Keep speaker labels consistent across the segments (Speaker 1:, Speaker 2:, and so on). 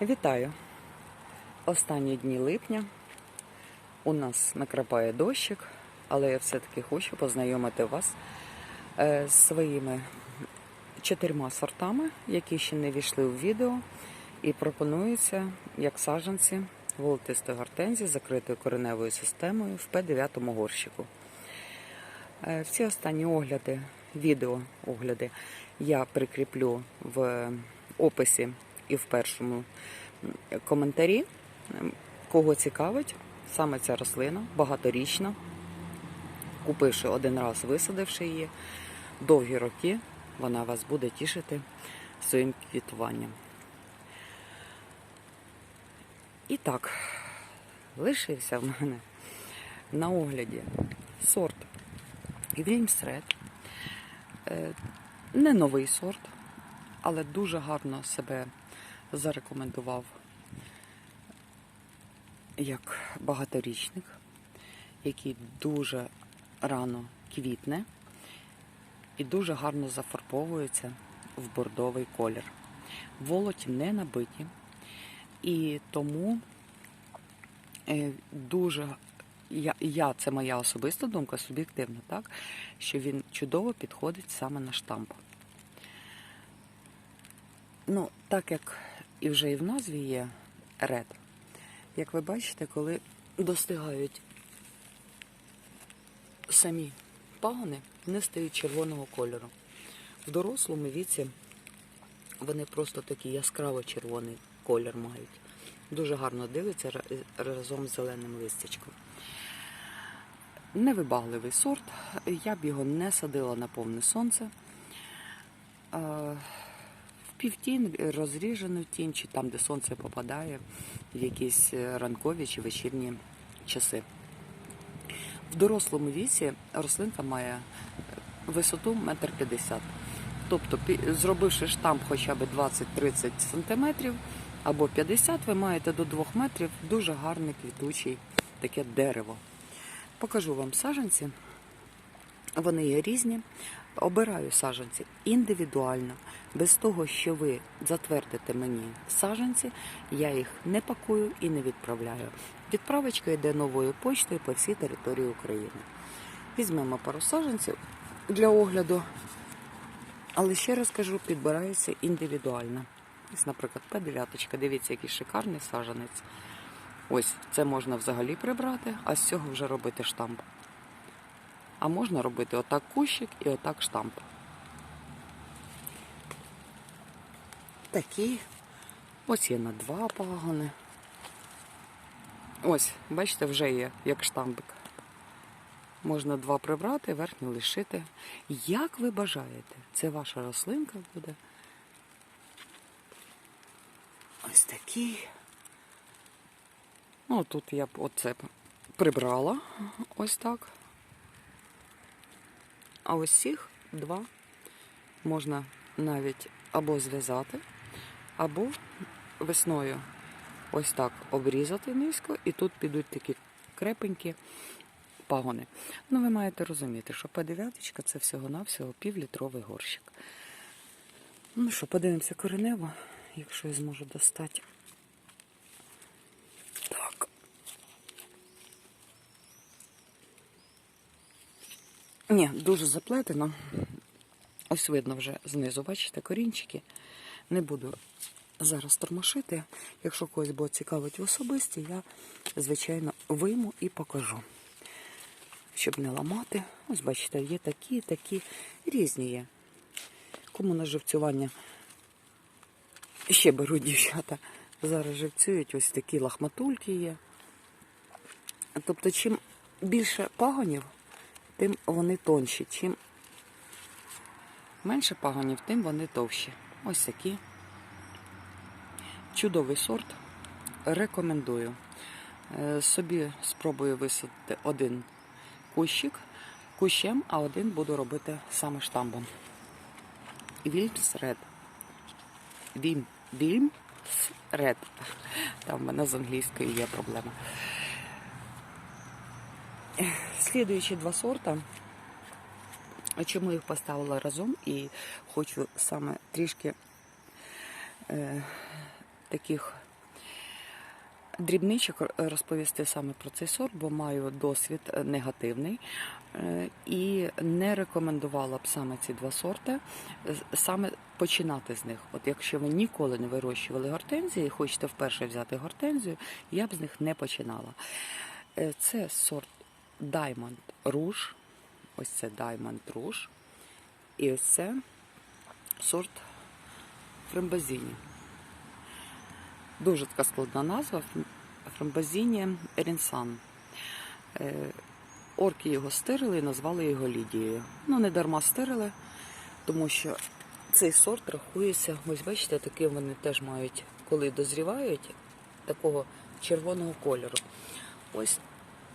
Speaker 1: Вітаю! Останні дні липня. У нас накрапає дощик, але я все-таки хочу познайомити вас е, з своїми чотирма сортами, які ще не війшли в відео, і пропонуються як саджанці волотистої гортензії з закритою кореневою системою в П9 горщику. Е, Всі останні огляди, відео огляди я прикріплю в описі і в першому коментарі. Кого цікавить, саме ця рослина, багаторічна, купивши один раз, висадивши її, довгі роки вона вас буде тішити своїм квітуванням. І так, лишився в мене на огляді сорт Вільмсред. Е, Не новий сорт, але дуже гарно себе зарекомендував як багаторічник, який дуже рано квітне і дуже гарно зафарбовується в бордовий колір. Волоті не набиті, і тому е, дуже я, я, це моя особиста думка, суб'єктивна, так, що він чудово підходить саме на штамп. Ну, так як і вже і в назві є ред, як ви бачите, коли достигають самі пагони, вони стають червоного кольору. В дорослому віці вони просто такий яскраво червоний колір мають. Дуже гарно дивиться разом з зеленим листячком. Невибагливий сорт. Я б його не садила на повне сонце. Півтінь, розріжену тінь, чи там, де сонце попадає, в якісь е, ранкові чи вечірні часи. В дорослому віці рослинка має е, висоту 1,50 м. Тобто, зробивши штамп хоча б 20-30 см або 50 ви маєте до 2 метрів дуже гарне квітучий таке дерево. Покажу вам саджанці. Вони є різні. Обираю саджанці індивідуально. Без того, що ви затвердите мені саджанці, я їх не пакую і не відправляю. Відправочка йде новою почтою по всій території України. Візьмемо пару саджанців для огляду. Але ще раз кажу, підбирається індивідуально. Ось, наприклад, П9, дивіться, який шикарний саджанець. Ось це можна взагалі прибрати, а з цього вже робити штамп. А можна робити отак кущик і отак штамп. Такі. Ось є на два пагони. Ось, бачите, вже є як штампик. Можна два прибрати, верхню лишити. Як ви бажаєте, це ваша рослинка буде. Ось такий. Ну, тут я б оце прибрала. Ось так. А ось цих два можна навіть або зв'язати, або весною ось так обрізати низько, і тут підуть такі крепенькі пагони. Ну, ви маєте розуміти, що П9 це всього-навсього півлітровий горщик. Ну що, подивимося коренево, якщо я зможу достати. Ні, дуже заплетено. Ось видно вже знизу, бачите, корінчики. Не буду зараз тормошити. Якщо когось буде цікавить в особисті, я, звичайно, вийму і покажу. Щоб не ламати. Ось бачите, є такі, такі різні є. Кому на живцювання ще беруть дівчата. Зараз живцюють, ось такі лахматульки є. Тобто, чим більше пагонів, тим вони тонші. Чим менше пагонів, тим вони товщі. Ось такі. Чудовий сорт. Рекомендую. Е, Собі спробую висадити один кущик кущем, а один буду робити саме штамбом. Вільмс Ред. Вільмс Ред. Там в мене з англійською є проблема. Слідуючі два сорта. Чому їх поставила разом і хочу саме трішки е, таких дрібничок розповісти саме про цей сорт, бо маю досвід негативний е, і не рекомендувала б саме ці два сорти, саме починати з них. От якщо ви ніколи не вирощували гортензії і хочете вперше взяти гортензію, я б з них не починала. Е, Це сорт Diamond Rouge. Ось це Diamond Rouge. І ось це сорт Фрембазіні. Дуже така складна назва Фрембазіні Рінсан. Е, Орки його стирили і назвали його Лідією. Ну, не дарма стирили, тому що цей сорт рахується, ось бачите, таким вони теж мають, коли дозрівають, такого червоного кольору. Ось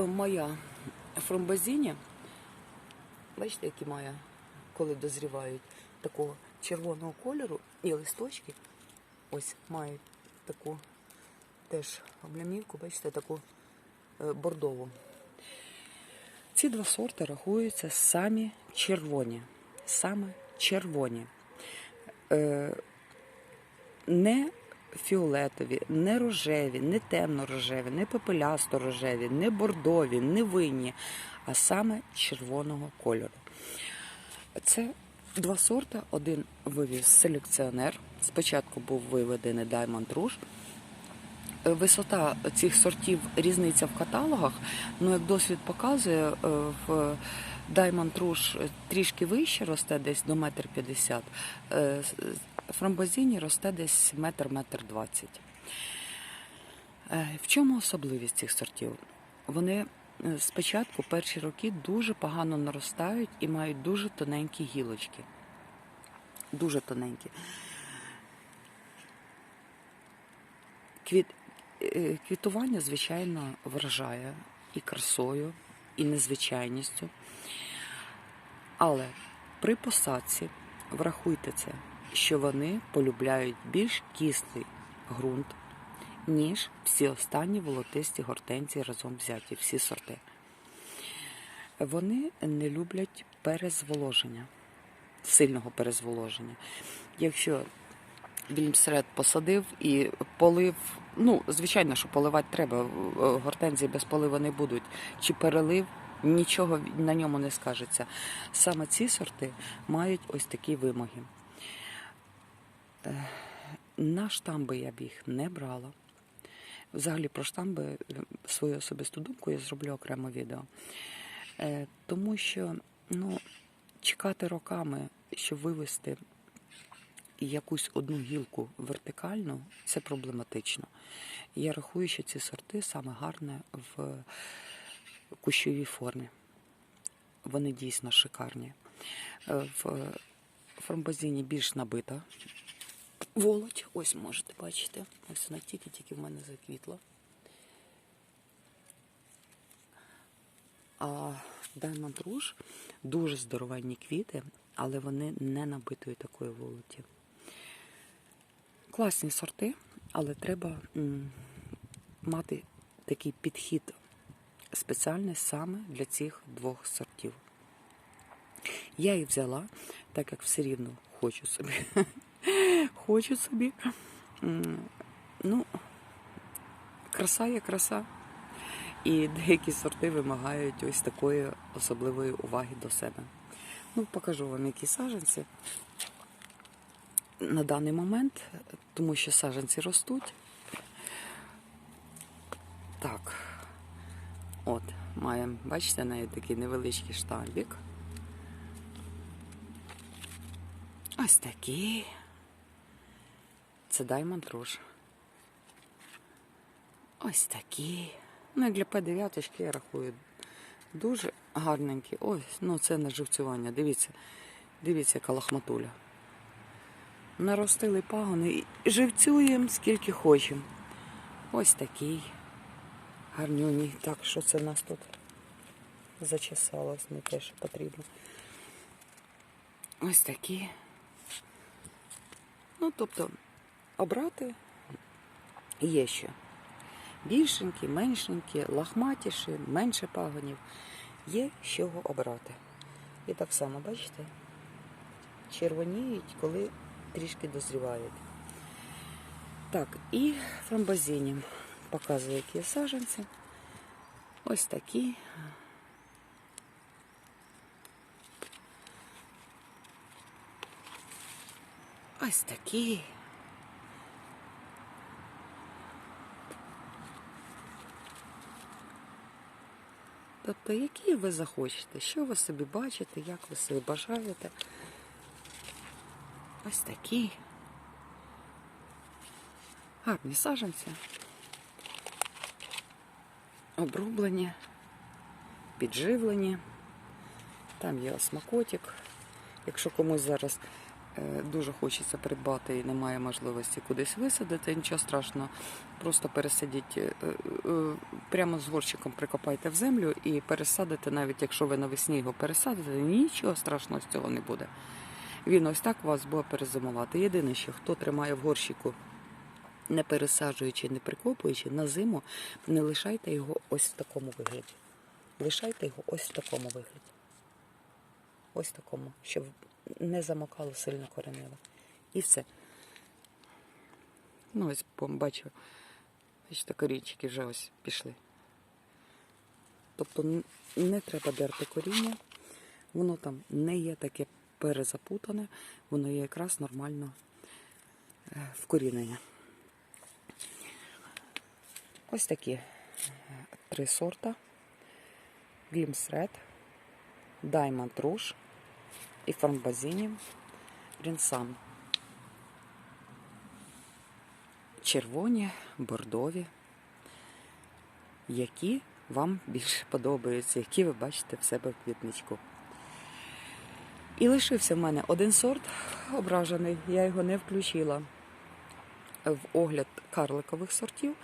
Speaker 1: моя фромбазіні, бачите, які має, коли дозрівають, такого червоного кольору і листочки ось мають таку теж облямівку, бачите, таку е, бордову. Ці два сорти рахуються самі червоні. Саме червоні. Е, не фіолетові, не рожеві, не темно-рожеві, не пепелясто-рожеві, не бордові, не винні, а саме червоного кольору. Це два сорти. Один вивіз селекціонер. Спочатку був виведений Diamond Rouge. Е, Висота цих сортів різниця в каталогах. Ну, як досвід показує, е, в Diamond Rouge трішки вище росте десь до метр п'ятдесят. Фрамбозіні росте десь метр метр двадцять. Е, В чому особливість цих сортів? Вони е, спочатку перші роки дуже погано наростають і мають дуже тоненькі гілочки. Дуже тоненькі. Квіт... е, Квітування, звичайно, вражає і красою, і незвичайністю. Але при посадці врахуйте це, що вони полюбляють більш кислий ґрунт, ніж всі останні волотисті гортензії разом взяті, всі сорти. Вони не люблять перезволоження, сильного перезволоження. Якщо Вільмсред посадив і полив. Ну, звичайно, що поливати треба. е, Гортензії без полива не будуть. Чи перелив, нічого на ньому не скажеться. Саме ці сорти мають ось такі вимоги. Е, На штамби я б їх не брала. Взагалі про штамби е, свою особисту думку я зроблю окремо відео. Е, Тому що ну, чекати роками, щоб вивести якусь одну гілку вертикальну, це проблематично. Я рахую, що ці сорти саме гарне в кущовій формі. Вони дійсно шикарні. В фрамбазіні більш набита волоть. Ось можете бачити. Ось вона тільки-тільки в мене заквітла. А Diamond Rouge дуже здоровенні квіти, але вони не набитої такої волоті. Класні сорти, але треба мати такий підхід спеціальний саме для цих двох сортів. Я їх взяла, так як все рівно хочу собі. хочу собі. Ну, краса є краса. І деякі сорти вимагають ось такої особливої уваги до себе. Ну, покажу вам, які саджанці на даний момент, тому що саджанці ростуть. Так, от, маємо, бачите, навіть такий невеличкий штамбік. Ось такий. Це Diamond Rouge. Ось такі. Ну, як для П9 я рахую. Дуже гарненькі. Ось, ну це на живцювання. Дивіться, дивіться, яка лахматуля. Наростили пагони і живцюємо скільки хочемо. Ось такий гарнюній. Так, що це в нас тут зачесалось, не те, що потрібно. Ось такі. Ну, тобто, обрати є що. Більшенькі, меншенькі, лахматіші, менше пагонів. Є з чого обрати. І так само, бачите, червоніють, коли трішки дозрівають. Так, і фрамбазіні. показую, які саджанці. Ось такі. Ось такі. Тобто, які ви захочете, що ви собі бачите, як ви собі бажаєте. Ось такі. Гарні саджанці. Обрублені, підживлені. Там є осмакотик. Якщо комусь зараз дуже хочеться придбати і немає можливості кудись висадити, нічого страшного. Просто пересадіть е, е, прямо з горщиком прикопайте в землю і пересадите, навіть якщо ви навесні його пересадите, нічого страшного з цього не буде. Він ось так вас буде перезимувати. Єдине, що хто тримає в горщику, не пересаджуючи, не прикопуючи, на зиму не лишайте його ось в такому вигляді. Лишайте його ось в такому вигляді. Ось в такому, щоб не замокало сильно коренево. І все. Ну, ось бачу, бачите, корінчики вже ось пішли. Тобто не треба дерти коріння, воно там не є таке перезапутане, воно є якраз нормально е, вкорінення. Ось такі е, три сорта. Glimpse Red, Diamond Rouge і Фармбазіні Рінсан. Червоні, бордові, які вам більше подобаються, які ви бачите в себе в квітничку. І лишився в мене один сорт ображений, я його не включила в огляд карликових сортів,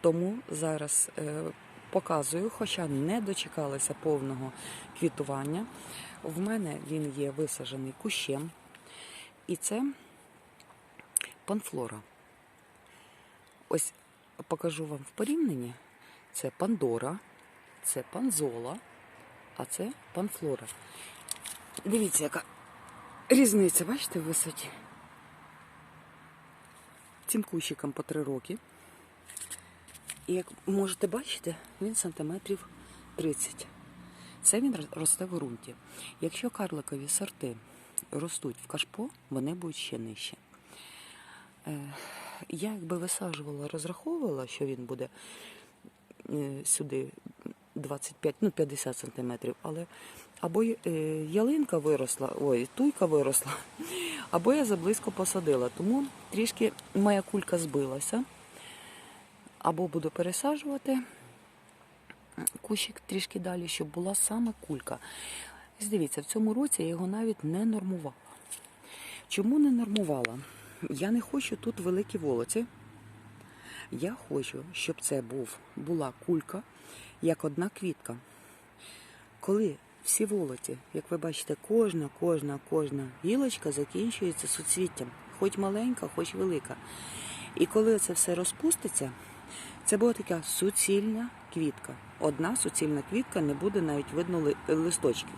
Speaker 1: тому зараз е, показую, хоча не дочекалася повного квітування. В мене він є висаджений кущем, і це панфлора. Ось покажу вам в порівнянні. Це пандора, це панзола, а це панфлора. Дивіться, яка різниця, бачите, в висоті. Цим кущикам по 3 роки. І як можете бачити, він сантиметрів 30. Це він росте в ґрунті. Якщо карликові сорти ростуть в кашпо, вони будуть ще нижче. Е, Я якби висаджувала, розраховувала, що він буде е, сюди 25, ну 50 сантиметрів, але або е, ялинка виросла, ой, туйка виросла, або я заблизько посадила. Тому трішки моя кулька збилася. Або буду пересаджувати кущик трішки далі, щоб була саме кулька. Ось Дивіться, в цьому році я його навіть не нормувала. Чому не нормувала? Я не хочу тут великі волоці. Я хочу, щоб це був, була кулька, як одна квітка. Коли всі волоті, як ви бачите, кожна, кожна, кожна гілочка закінчується суцвіттям, хоч маленька, хоч велика. І коли це все розпуститься, це буде така суцільна квітка. Одна суцільна квітка не буде навіть видно ли- листочків.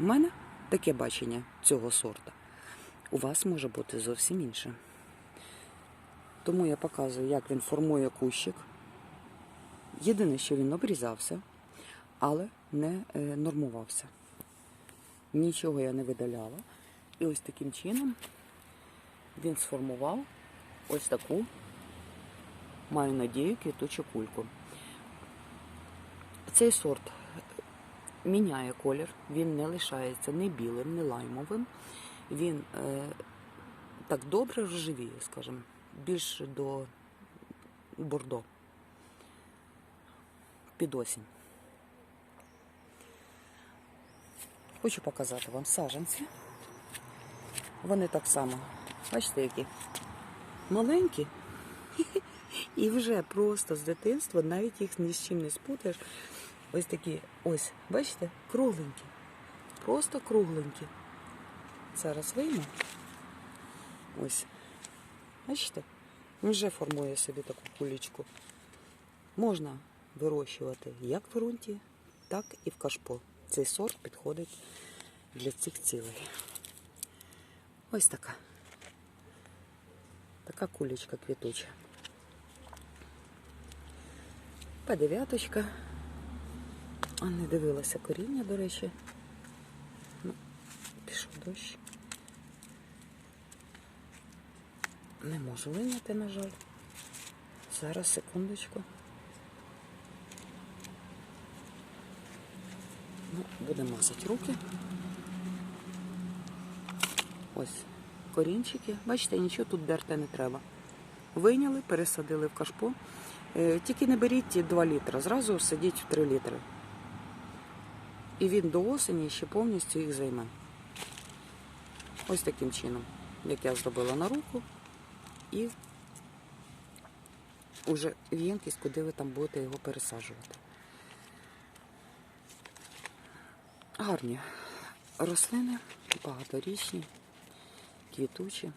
Speaker 1: У мене таке бачення цього сорта. У вас може бути зовсім інше. Тому я показую, як він формує кущик. Єдине, що він обрізався, але не е, нормувався. Нічого я не видаляла. І ось таким чином він сформував ось таку, маю надію, квітучу кульку. Цей сорт міняє колір, він не лишається ні білим, ні лаймовим. Він е, так добре рожевіє, скажімо, більше до бордо. Під осінь. Хочу показати вам саджанці. Вони так само, бачите, які маленькі. І вже просто з дитинства навіть їх ні з чим не спутаєш. Ось такі, ось, бачите, кругленькі. Просто кругленькі. Зараз вийму. Ось. Бачите? Він вже формує собі таку кулічку. Можна вирощувати як в ґрунті, так і в кашпо. Цей сорт підходить для цих цілей. Ось така. Така кулечка квітуча. П9. А не дивилася коріння, до речі. Ну, пішов дощ. Не можу виняти, на жаль. Зараз, секундочку. Ну, будемо мазати руки. Ось корінчики. Бачите, нічого тут дерти не треба. Вийняли, пересадили в кашпо. Е, Тільки не беріть ті 2 літри, зразу садіть в 3 літри. І він до осені ще повністю їх займе. Ось таким чином, як я зробила на руку. І уже в ємкість, куди ви там будете його пересаджувати. Гарні рослини, багаторічні, квітучі.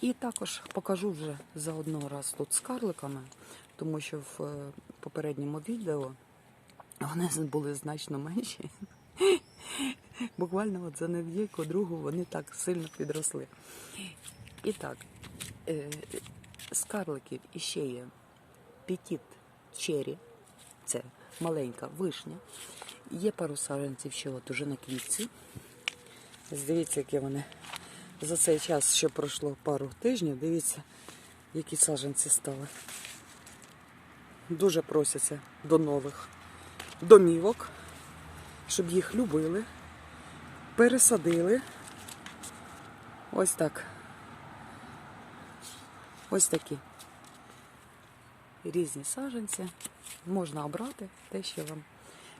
Speaker 1: І також покажу вже заодно раз тут з карликами, тому що в е, попередньому відео вони були значно менші. Буквально от за недільку другу вони так сильно підросли. І так, е, з карликів іще є петіт чері, це маленька вишня. Є пару саджанців, що от уже на квітці. Дивіться, які вони за цей час, що пройшло пару тижнів, дивіться, які саджанці стали. Дуже просяться до нових домівок, щоб їх любили, пересадили. Ось так. Ось такі різні саджанці. Можна обрати те, що вам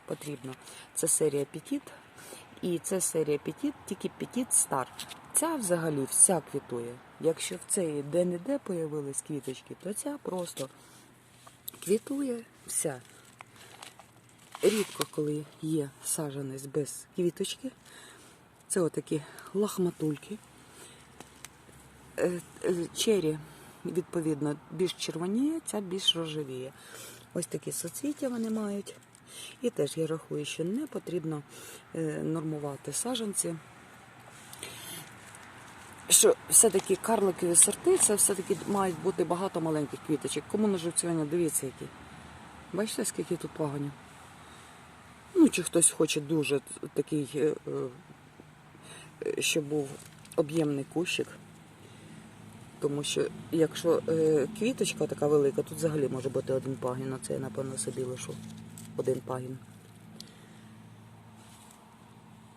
Speaker 1: потрібно. Це серія Петіт. І це серія Петіт, тільки Петіт Стар. Ця взагалі вся квітує. Якщо в цій де-не-де появились квіточки, то ця просто квітує вся. Рідко, коли є саджанець без квіточки. Це отакі лахматульки. Е, е, Чері, відповідно, більш червоніє, ця більш рожевіє. Ось такі соцвіття вони мають. І теж я рахую, що не потрібно е, нормувати саджанці. Що все-таки карликові сорти, це все-таки мають бути багато маленьких квіточок. Кому на живцювання, дивіться які. Бачите, скільки тут паганів? Ну, чи хтось хоче дуже такий, е, е, щоб був об'ємний кущик. Тому що якщо е, квіточка така велика, тут взагалі може бути один пагін, а це я напевно собі лишу один пагін.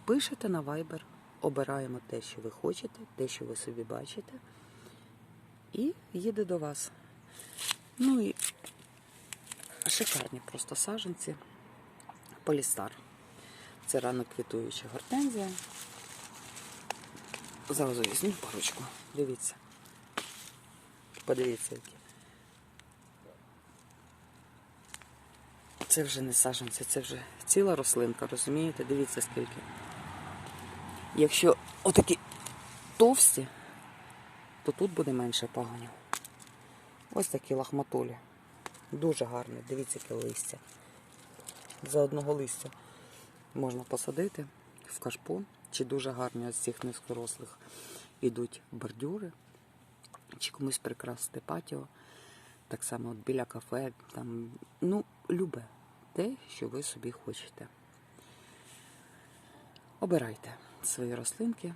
Speaker 1: Пишете на Viber, обираємо те, що ви хочете, те, що ви собі бачите, і їде до вас. Ну і шикарні просто саженці. Полістар. Це рано квітуюча гортензія. Зараз візьму парочку. Дивіться. Подивіться, які. Це вже не саженці, це вже ціла рослинка, розумієте? Дивіться скільки. Якщо отакі товсті, то тут буде менше пагонів. Ось такі лахматулі. Дуже гарні, дивіться, яке листя. За одного листя можна посадити в кашпо, чи дуже гарні з цих низькорослих йдуть бордюри, чи комусь прикрасити патіо. Так само от біля кафе, там, ну, любе те, що ви собі хочете. Обирайте свої рослинки,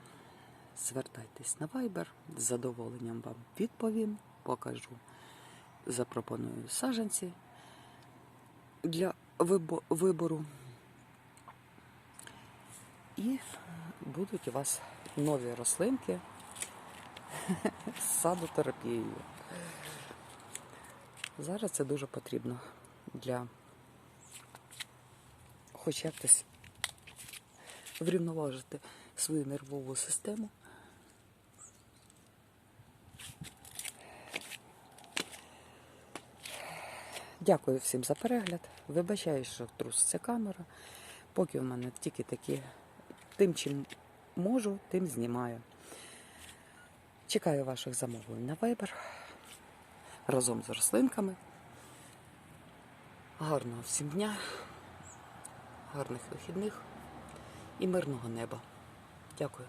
Speaker 1: звертайтесь на Viber, з задоволенням вам відповім, покажу, запропоную саджанці для вибору. І будуть у вас нові рослинки з садотерапією. Зараз це дуже потрібно для хоч якось врівноважити свою нервову систему. Дякую всім за перегляд. Вибачаю, що труситься камера. Поки в мене тільки такі, тим, чим можу, тим знімаю. Чекаю ваших замовлень на Viber разом з рослинками. Гарного всім дня, гарних вихідних і мирного неба. Дякую.